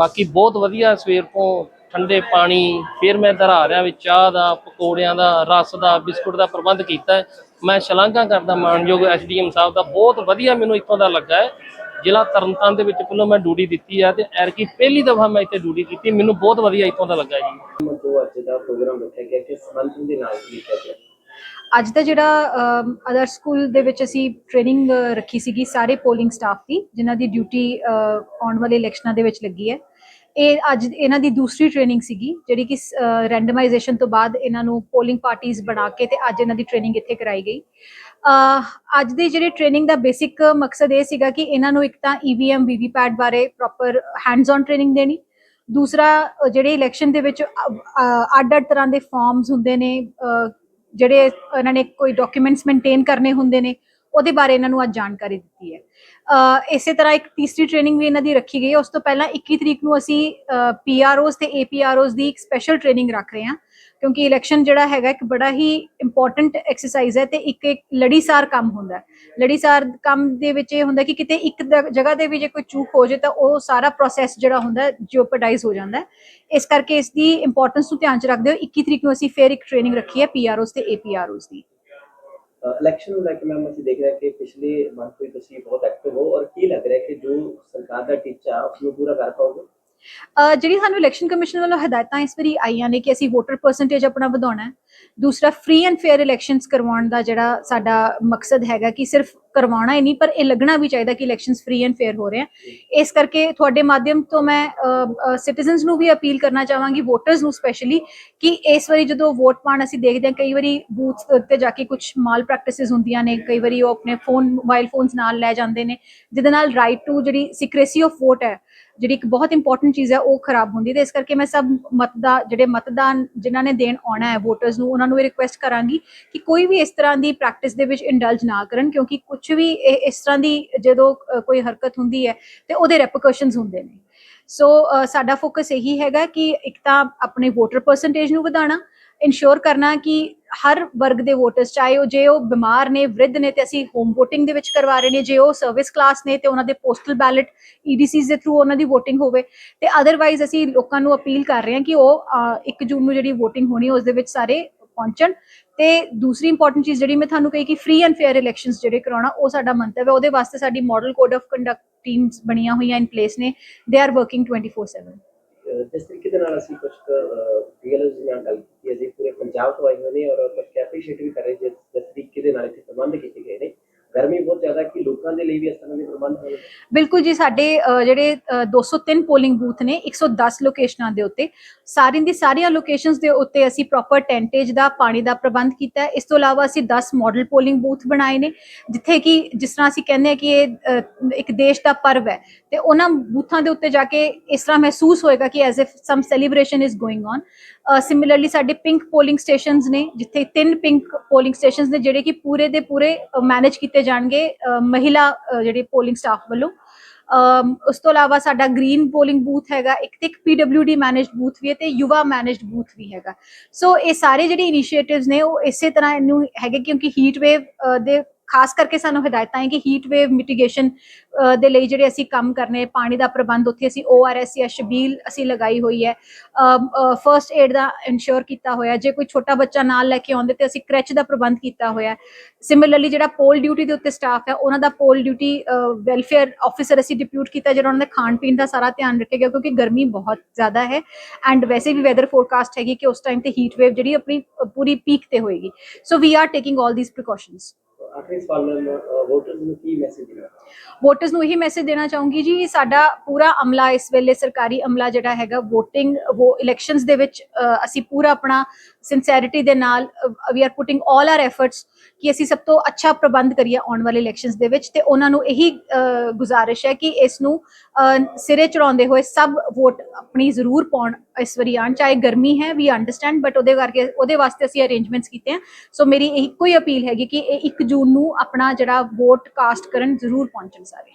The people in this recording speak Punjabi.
ਬਾਕੀ ਬਹੁਤ ਵਧੀਆ ਸਵੇਰ ਤੋਂ ਠੰਡੇ ਪਾਣੀ ਫਿਰ ਮੈਂ ਇੱਧਰ ਆ ਰਿਹਾ ਵੀ ਚਾਹ ਦਾ ਪਕੌੜਿਆਂ ਦਾ ਰਸ ਦਾ ਬਿਸਕੁਟ ਦਾ ਪ੍ਰਬੰਧ ਕੀਤਾ ਹੈ। ਮੈਂ ਸ਼ਲਾਘਾ ਕਰਦਾ ਮਾਨਯੋਗ ਐਸਡੀਐਮ ਸਾਹਿਬ ਦਾ ਬਹੁਤ ਵਧੀਆ ਮੈਨੂੰ ਇੱਥੋਂ ਦਾ ਲੱਗਾ ਹੈ। ਜ਼ਿਲ੍ਹਾ ਤਰਨਤਾਰਨ ਦੇ ਵਿੱਚ ਪਹਿਲਾਂ ਮੈਂ ਡਿਊਟੀ ਦਿੱਤੀ ਹੈ ਤੇ ਐਰਕੀ ਪਹਿਲੀ ਦਫਾ ਮੈਂ ਇੱਥੇ ਡਿਊਟੀ ਕੀਤੀ ਮੈਨੂੰ ਬਹੁਤ ਵਧੀਆ ਇੱਥੋਂ ਦਾ ਲੱਗਾ ਜੀ। ਜੋ ਅੱਜ ਦਾ ਪ੍ਰੋਗਰਾਮ ਰੱਖਿਆ ਗਿਆ ਕਿਸ ਸੰਬੰਧ ਦੇ ਨਾਲ ਲਿਖਿਆ ਗਿਆ? ਅੱਜ ਦਾ ਜਿਹੜਾ ਅਦਰ ਸਕੂਲ ਦੇ ਵਿੱਚ ਅਸੀਂ ਟ੍ਰੇਨਿੰਗ ਰੱਖੀ ਸੀਗੀ ਸਾਰੇ ਪੋਲਿੰਗ ਸਟਾਫ ਦੀ ਜਿਨ੍ਹਾਂ ਦੀ ਡਿਊਟੀ ਆਉਣ ਵਾਲੇ ਇਲੈਕਸ਼ਨਾਂ ਦੇ ਵਿੱਚ ਲੱਗੀ ਹੈ। ਇਹ ਅੱਜ ਇਹਨਾਂ ਦੀ ਦੂਸਰੀ ਟ੍ਰੇਨਿੰਗ ਸੀਗੀ, ਜਿਹੜੀ ਕਿ ਰੈਂਡਮਾਈਜੇਸ਼ਨ ਤੋਂ ਬਾਅਦ ਇਹਨਾਂ ਨੂੰ ਪੋਲਿੰਗ ਪਾਰਟੀਆਂ ਬਣਾ ਕੇ ਤੇ ਅੱਜ ਇਹਨਾਂ ਦੀ ਟ੍ਰੇਨਿੰਗ ਇੱਥੇ ਕਰਾਈ ਗਈ। ਅੱਜ ਦੇ ਜਿਹੜੇ ਟ੍ਰੇਨਿੰਗ ਦਾ ਬੇਸਿਕ ਮਕਸਦ ਇਹ ਸੀਗਾ ਕਿ ਇਹਨਾਂ ਨੂੰ ਇੱਕ ਤਾਂ E ਈਵੀਐਮ ਵੀਵੀਪੈਟ ਬਾਰੇ ਪ੍ਰੋਪਰ ਹੈਂਡਸ ਔਨ ਟ੍ਰੇਨਿੰਗ ਦੇਣੀ। ਦੂਸਰਾ ਜਿਹੜੇ ਇਲੈਕਸ਼ਨ ਦੇ ਵਿੱਚ ਅੱਡ-ਅੱਡ ਤਰ੍ਹਾਂ ਦੇ ਫਾਰਮਸ ਹੁੰਦੇ ਨੇ ਜਿਹੜੇ ਇਹਨਾਂ ਨੇ ਕੋਈ ਡਾਕੂਮੈਂਟਸ ਮੇਨਟੇਨ ਕਰਨੇ ਹੁੰਦੇ ਨੇ ਉਹਦੇ ਬਾਰੇ ਇਹਨਾਂ ਨੂੰ ਅੱਜ ਜਾਣਕਾਰੀ ਦਿੱਤੀ ਹੈ। ਇਸੇ ਤਰ੍ਹਾਂ ਇੱਕ ਤੀਸਰੀ ਟ੍ਰੇਨਿੰਗ ਵੀ ਇਹਨਾਂ ਦੀ ਰੱਖੀ ਗਈ ਹੈ। ਉਸ ਤੋਂ ਪਹਿਲਾਂ 21 ਤਰੀਕ ਨੂੰ ਅਸੀਂ ਪੀਆਰਓਸ ਤੇ ਏਪੀਆਰਓਸ ਦੀ ਇੱਕ ਸਪੈਸ਼ਲ ਟ੍ਰੇਨਿੰਗ ਰੱਖ ਰਹੇ ਹਾਂ। ਕਿਉਂਕਿ ਇਲੈਕਸ਼ਨ ਜਿਹੜਾ ਹੈਗਾ ਇੱਕ ਬੜਾ ਹੀ ਇੰਪੋਰਟੈਂਟ ਐਕਸਰਸਾਈਜ਼ ਹੈ ਤੇ ਇੱਕ ਇੱਕ ਲੜੀਸਾਰ ਕੰਮ ਹੁੰਦਾ ਲੜੀਸਾਰ ਕੰਮ ਦੇ ਵਿੱਚ ਇਹ ਹੁੰਦਾ ਕਿ ਕਿਤੇ ਇੱਕ ਦ- ਜਗ੍ਹਾ 'ਤੇ ਵੀ ਜੇ ਕੋਈ ਚੂਕ ਹੋ ਜਾਏ ਤਾਂ ਉਹ ਸਾਰਾ ਪ੍ਰੋਸੈਸ ਜਿਹੜਾ ਹੁੰਦਾ ਜਿਓਪਰਡਾਈਜ਼ ਹੋ ਜਾਂਦਾ ਇਸ ਕਰਕੇ ਇਸ ਦੀ ਇੰਪੋਰਟੈਂਸ ਨੂੰ ਧਿਆਨ ਚ ਰੱਖਦੇ ਹੋਏ 21 ਤਰੀਕ ਨੂੰ ਅਸੀਂ ਫੇਰ ਇੱਕ ਟ੍ਰੇਨਿੰਗ ਰੱਖੀ ਹੈ ਪੀਆਰਓਸ ਤੇ ਏਪੀਆਰਓਸ ਦੀ। ਇਲੈਕਸ਼ਨ ਨੂੰ ਲੈ ਕੇ ਮੈਮ ਅਸੀਂ ਦੇਖ ਰਹੇ ਕਿ ਪਿਛਲੇ ਮੰਥ ਤੋਂ ਤੁਸੀਂ ਬਹੁਤ ਐਕਟਿਵ ਹੋ ਔਰ ਕੀ ਲੱਗ ਰਿਹਾ ਕਿ ਜੋ ਸਰਕਾਰ ਦਾ ਟੀਚਾ ਉਸ ਨੂੰ ਪੂਰਾ ਕਰ ਪਾਓਗੇ? ਜਿਹੜੀ ਸਾਨੂੰ ਇਲੈਕਸ਼ਨ ਕਮਿਸ਼ਨ ਵੱਲੋਂ ਹਦਾਇਤਾਂ ਇਸ ਵਾਰੀ ਆਈਆਂ ਨੇ ਕਿ ਅਸੀਂ ਵੋਟਰ ਪਰਸੈਂਟੇਜ ਆਪਣਾ ਵਧਾਉਣਾ ਹੈ, ਦੂਸਰਾ ਫ੍ਰੀ ਐਂਡ ਫੇਅਰ ਇਲੈਕਸ਼ਨਸ ਕਰਵਾਉਣ ਦਾ ਜਿਹੜਾ ਸਾਡਾ ਮਕਸਦ ਹੈਗਾ ਕਿ ਸਿਰਫ ਕਰਵਾਉਣਾ ਹੀ ਨਹੀਂ, ਪਰ ਇਹ ਲੱਗਣਾ ਵੀ ਚਾਹੀਦਾ ਕਿ ਇਲੈਕਸ਼ਨਸ ਫ੍ਰੀ ਐਂਡ ਫੇਅਰ ਹੋ ਰਹੇ ਆ ਇਸ ਕਰਕੇ ਤੁਹਾਡੇ ਮਾਧਿਅਮ ਤੋਂ ਮੈਂ ਸਿਟੀਜ਼ਨਸ ਨੂੰ ਵੀ ਅਪੀਲ ਕਰਨਾ ਚਾਹਾਂਗੀ ਵੋਟਰਸ ਨੂੰ ਸਪੈਸ਼ਲੀ ਕਿ ਇਸ ਵਾਰੀ ਜਦੋਂ ਵੋਟ ਪਾਣ ਅਸੀਂ ਦੇਖਦੇ ਹਾਂ, ਕਈ ਵਾਰੀ ਬੂਥ ਉੱਤੇ ਜਾ ਕੇ ਕੁਝ ਮਾਲ ਪ੍ਰੈਕਟਿਸਿਸ ਹੁੰਦੀਆਂ ਨੇ, ਕਈ ਵਾਰੀ ਉਹ ਆਪਣੇ ਫੋਨ ਮੋਬਾਈਲ ਫੋਨਸ ਨਾਲ ਲੈ ਜਾਂਦੇ ਨੇ, ਜਿਹਦੇ ਨਾਲ ਰਾਈਟ ਟੂ ਜਿਹੜੀ ਸਿਕ੍ਰੇਸੀ ਆਫ ਵੋਟ ਹੈ ਜਿਹੜੀ ਇੱਕ ਬਹੁਤ ਇੰਪੋਰਟੈਂਟ ਚੀਜ਼ ਹੈ, ਉਹ ਖਰਾਬ ਹੁੰਦੀ ਤੇ ਇਸ ਕਰਕੇ ਮੈਂ ਸਭ ਮਤਦਾ, ਜਿਹੜੇ ਮਤਦਾਨ ਜਿਨ੍ਹਾਂ ਨੇ ਦੇਣ ਆਉਣਾ ਹੈ ਵੋਟਰਸ ਨੂੰ, ਉਹਨਾਂ ਨੂੰ ਇਹ ਰਿਕੁਐਸਟ ਕਰਾਂਗੀ ਕਿ ਕੋਈ ਵੀ ਇਸ ਤਰ੍ਹਾਂ ਦੀ ਪ੍ਰੈਕਟਿਸ ਦੇ ਵਿੱਚ ਇੰਡਲਜ ਨਾ ਕਰਨ ਕਿਉਂਕਿ ਕੁਝ ਵੀ ਇਹ- ਇਸ ਤਰ੍ਹਾਂ ਦੀ ਜਦੋਂ ਕੋਈ ਹਰਕਤ ਹੁੰਦੀ ਹੈ ਤੇ ਉਹਦੇ ਰੈਪਰਕਸ਼ਨਸ ਹੁੰਦੇ ਨੇ। ਸੋ ਸਾਡਾ ਫੋਕਸ ਇਹੀ ਹੈਗਾ ਕਿ ਇੱਕ ਤਾਂ ਆਪਣੇ ਵੋਟਰ ਪਰਸੈਂਟੇਜ ਨੂੰ ਵਧਾਉਣਾ ਇਨਸ਼ੋਰ ਕਰਨਾ ਕਿ ਹਰ ਵਰਗ ਦੇ ਵੋਟਰਸ ਚਾਹੇ ਉਹ ਜੇ ਉਹ ਬਿਮਾਰ ਨੇ, ਵ੍ਰਿਧ ਨੇ ਤੇ ਅਸੀਂ ਹੋਮ ਵੋਟਿੰਗ ਦੇ ਵਿੱਚ ਕਰਵਾ ਰਹੇ ਨੇ, ਜੇ ਉਹ ਸਰਵਿਸ ਕਲਾਸ ਨੇ ਤੇ ਉਹਨਾਂ ਦੇ ਪੋਸਟਲ ਬੈਲਟ ਈਡੀਸੀਜ਼ ਦੇ ਥਰੂ ਉਹਨਾਂ ਦੀ VOTING ਹੋਵੇ ਤੇ ਅਦਰਵਾਈਜ਼ ਅਸੀਂ ਲੋਕਾਂ ਨੂੰ ਅਪੀਲ ਕਰ ਰਹੇ ਹਾਂ ਕਿ ਉਹ 1 ਜੂਨ ਨੂੰ ਜਿਹੜੀ VOTING ਹੋਣੀ ਉਸ ਦੇ ਵਿੱਚ ਸਾਰੇ ਪਹੁੰਚਣ। ਤੇ ਦੂਸਰੀ ਇੰਪੋਰਟੈਂਟ ਚੀਜ਼ ਜਿਹੜੀ ਮੈਂ ਤੁਹਾਨੂੰ ਕਹੀ ਕਿ ਫ੍ਰੀ ਐਂਡ ਫੇਅਰ ਇਲੈਕਸ਼ਨਸ ਜਿਹੜੇ ਕਰਾਉਣਾ, ਉਹ ਸਾਡਾ ਮੰਤਵ ਹੈ, ਉਹਦੇ ਵਾਸਤੇ ਸਾਡੀ model code of conduct teams ਬਣੀਆਂ ਹੋਈਆਂ ਇਨ ਪਲੇਸ ਨੇ ਦੇ ਆਰ ਵਰਕਿੰਗ 24/7 ਜਿਸ ਤਰੀਕੇ ਦੇ ਨਾਲ ਅਸੀਂ ਕੁਝ ਡੀਐਲਐਸ ਨਾਲ ਗੱਲ ਕੀਤੀ ਪੰਜਾਬ ਤੋਂ ਆਏ ਹੋਏ ਨੇ ਔਰ ਕੁਝ ਐਪਰੀਸ਼ੀਏਟ ਵੀ ਕਰ ਰਹੇ ਜਿਸ ਜਿਸ ਤਰੀਕੇ ਦੇ ਨਾਲ ਇੱਥੇ ਪ੍ਰਬੰਧ ਕੀਤੇ ਗਏ ਨੇ। ਗਰਮੀ ਬਹੁਤ ਜ਼ਿਆਦਾ ਕਿ ਲੋਕਾਂ ਦੇ ਲਈ ਵੀ ਇਸ ਤਰ੍ਹਾਂ ਦੇ ਪ੍ਰਬੰਧ ਹੋਣ ਬਿਲਕੁਲ ਜੀ ਸਾਡੇ ਅ, ਜਿਹੜੇ ਅ, 203 ਪੋਲਿੰਗ ਬੂਥ ਨੇ 110 ਲੋਕੇਸ਼ਨਾਂ ਦੇ ਉੱਤੇ। ਸਾਰਿਆਂ ਦੀ ਸਾਰੀਆਂ ਲੋਕੇਸ਼ਨਸ ਦੇ ਉੱਤੇ ਅਸੀਂ ਪ੍ਰੋਪਰ ਟੈਂਟੇਜ ਦਾ ਪਾਣੀ ਦਾ ਪ੍ਰਬੰਧ ਕੀਤਾ। ਹੈ ਇਸ ਤੋਂ ਇਲਾਵਾ ਅਸੀਂ 10 ਮਾਡਲ ਪੋਲਿੰਗ ਬੂਥ ਬਣਾਏ ਨੇ ਜਿੱਥੇ ਕਿ ਜਿਸ ਤਰ੍ਹਾਂ ਅਸੀਂ ਕਹਿੰਦੇ ਹਾਂ ਕਿ ਇਹ ਇੱਕ ਦੇਸ਼ ਦਾ ਪਰਵ ਹੈ। ਤੇ ਉਹਨਾਂ ਬੂਥਾਂ ਦੇ ਉੱਤੇ ਜਾ ਕੇ ਇਸ ਤਰ੍ਹਾਂ ਮਹਿਸੂਸ ਹੋਏਗਾ ਕਿ as if some celebration is going on similarly ਸਾਡੇ ਪਿੰਕ ਪੋਲਿੰਗ ਸਟੇਸ਼ਨਸ ਨੇ ਜਿੱਥੇ ਤਿੰਨ ਪਿੰਕ ਪੋਲਿੰਗ ਸਟੇਸ਼ਨਸ ਨੇ ਜਿਹੜੇ ਕਿ ਪੂਰੇ ਦੇ ਪੂਰੇ ਮੈਨੇਜ ਕੀਤੇ ਜਾਣਗੇ ਮਹਿਲਾ ਜਿਹੜੇ ਪੋਲਿੰਗ ਸਟਾਫ ਵੱਲੋਂ। ਅਮ, ਉਸ ਤੋਂ ਇਲਾਵਾ ਸਾਡਾ ਗ੍ਰੀਨ ਪੋਲਿੰਗ ਬੂਥ ਹੈਗਾ, ਇੱਕ ਤੇ ਇੱਕ ਪੀਡਬਲਯੂਡੀ ਮੈਨੇਜਡ ਬੂਥ ਵੀ ਹੈ ਤੇ ਯੁਵਾ ਮੈਨੇਜਡ ਬੂਥ ਵੀ ਹੈਗਾ। ਸੋ ਇਹ ਸਾਰੇ ਜਿਹੜੇ ਇਨੀਸ਼ੀਏਟਿਵਸ ਨੇ, ਉਹ ਇਸੇ ਤਰ੍ਹਾਂ ਇਹਨੂੰ ਹੈਗੇ ਕਿਉਂਕਿ ਹੀਟ ਵੇਵ ਦੇ ਖਾਸ ਕਰਕੇ ਸਾਨੂੰ ਹਦਾਇਤਾਂ ਹੈ ਕਿ ਹੀਟ ਵੇਵ ਮਿਟੀਗੇਸ਼ਨ ਦੇ ਲਈ ਜਿਹੜੇ ਅਸੀਂ ਕੰਮ ਕਰਨੇ ਪਾਣੀ ਦਾ ਪ੍ਰਬੰਧ ਉੱਥੇ ਅਸੀਂ ORS ਜਾਂ ਸ਼ਬੀਲ ਅਸੀਂ ਲਗਾਈ ਹੋਈ ਹੈ। ਫਰਸਟ ਏਡ ਦਾ ਇਨਸ਼ੋਰ ਕੀਤਾ ਹੋਇਆ, ਜੇ ਕੋਈ ਛੋਟਾ ਬੱਚਾ ਨਾਲ ਲੈ ਕੇ ਆਉਂਦੇ ਤੇ ਅਸੀਂ ਕ੍ਰੈਚ ਦਾ ਪ੍ਰਬੰਧ ਕੀਤਾ ਹੋਇਆ। ਸਿਮਿਲਰਲੀ ਜਿਹੜਾ ਪੋਲ ਡਿਊਟੀ ਦੇ ਉੱਤੇ ਸਟਾਫ ਹੈ, ਉਹਨਾਂ ਦਾ ਪੋਲ ਡਿਊਟੀ ਵੈਲਫੇਅਰ ਆਫੀਸਰ ਅਸੀਂ ਡਿਪਿਊਟ ਕੀਤਾ, ਜਿਹੜਾ ਉਹਨਾਂ ਦੇ ਖਾਣ ਪੀਣ ਦਾ ਸਾਰਾ ਧਿਆਨ ਰੱਖੇਗਾ, ਕਿਉਂਕਿ ਗਰਮੀ ਬਹੁਤ ਜ਼ਿਆਦਾ ਹੈ। ਐਂਡ ਵੈਸੇ ਵੀ ਵੈਦਰ ਫੋਰਕਾਸਟ ਹੈਗੀ ਕਿ ਉਸ ਟਾਈਮ ਤੇ ਹੀਟ ਵੇਵ ਜਿਹੜੀ ਆਪਣੀ ਪੂਰੀ ਪੀਕ ਤੇ ਹੋਏਗੀ। So we are taking all these precautions ਆਖਰੀ ਸਵਾਲ ਮੈਂ ਵੋਟਰਸ ਨੂੰ ਕੀ ਮੈਸੇਜ ਦੇਣਾ ਵੋਟਰਸ ਨੂੰ ਇਹੀ ਮੈਸੇਜ ਦੇਣਾ ਚਾਹੂੰਗੀ ਜੀ, ਸਾਡਾ ਪੂਰਾ ਅਮਲਾ ਇਸ ਵੇਲੇ ਸਰਕਾਰੀ ਅਮਲਾ ਜਿਹੜਾ ਹੈਗਾ, VOTING, ਉਹ ਇਲੈਕਸ਼ਨਸ ਦੇ ਵਿੱਚ ਅਸੀਂ ਪੂਰਾ ਆਪਣਾ ਸਿੰਸੈਰਿਟੀ ਦੇ ਨਾਲ we are putting 올 our efforts ਕਿ ਅਸੀਂ ਸਭ ਤੋਂ ਅੱਛਾ ਪ੍ਰਬੰਧ ਕਰੀਏ ਆਉਣ ਵਾਲੇ ਇਲੈਕਸ਼ਨਸ ਦੇ ਵਿੱਚ ਤੇ ਉਹਨਾਂ ਨੂੰ ਇਹੀ ਗੁਜ਼ਾਰਿਸ਼ ਹੈ ਕਿ ਇਸ ਨੂੰ ਸਿਰੇ ਚੜਾਉਂਦੇ ਹੋਏ ਸਭ ਵੋਟ ਆਪਣੀ ਜ਼ਰੂਰ ਪਾਉਣ, ਇਸ ਵਾਰੀ ਆਉਣ, ਚਾਹੇ ਗਰਮੀ ਹੈ ਵੀ ਅੰਡਰਸਟੈਂਡ ਬਟ ਉਹਦੇ ਕਰਕੇ, ਉਹਦੇ ਵਾਸਤੇ ਅਸੀਂ ਅਰੇਂਜਮੈਂਟਸ ਕੀਤੇ ਆ। ਸੋ ਮੇਰੀ ਇੱਕੋ ਹੀ ਅਪੀਲ ਹੈਗੀ ਕਿ ਇਹ 1 ਜੂਨ ਨੂੰ ਆਪਣਾ ਜਿਹੜਾ ਵੋਟ ਕਾਸਟ ਕਰਨ ਜ਼ਰੂਰ ਪਹੁੰਚਣ ਸਾਰੇ।